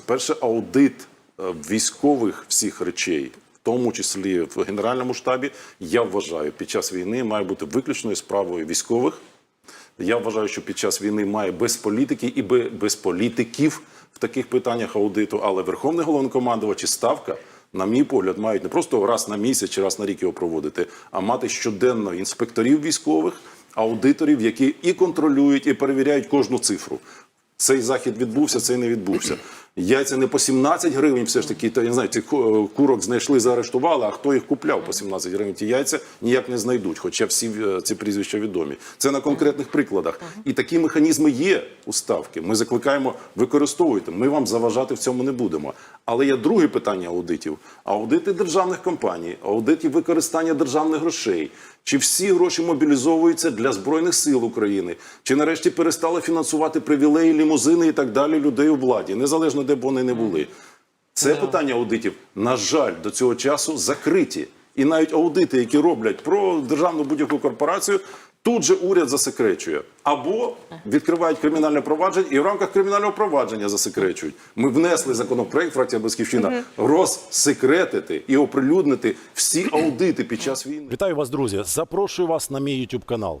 Перше, аудит е, військових всіх речей, в тому числі в Генеральному штабі, я вважаю, під час війни має бути виключною справою військових. Я вважаю, що під час війни має без політики і без політиків в таких питаннях аудиту, але Верховний головнокомандувач і ставка, на мій погляд, мають не просто раз на місяць чи раз на рік його проводити, а мати щоденно інспекторів військових, аудиторів, які і контролюють, і перевіряють кожну цифру. Цей захід відбувся, цей не відбувся. Яйця не по 17 гривень, все ж таки, то я не знаю, цих курок знайшли, заарештували, а хто їх купляв по 17 гривень, ті яйця ніяк не знайдуть, хоча всі е, ці прізвища відомі. Це на конкретних прикладах. І такі механізми є у ставки. Ми закликаємо використовуйте. Ми вам заважати в цьому не будемо. Але є друге питання аудитів: аудити державних компаній, аудитів використання державних грошей. Чи всі гроші мобілізовуються для збройних сил України? Чи нарешті перестали фінансувати привілеї, лімузини і так далі людей у владі, незалежно де б вони не були? Це питання аудитів, на жаль, до цього часу закриті. І навіть аудити, які роблять про державну будь-яку корпорацію, тут же уряд засекречує. Або відкривають кримінальне провадження і в рамках кримінального провадження засекречують. Ми внесли законопроект, фракція Батьківщина, розсекретити і оприлюднити всі аудити під час війни. Вітаю вас, друзі! Запрошую вас на мій YouTube канал.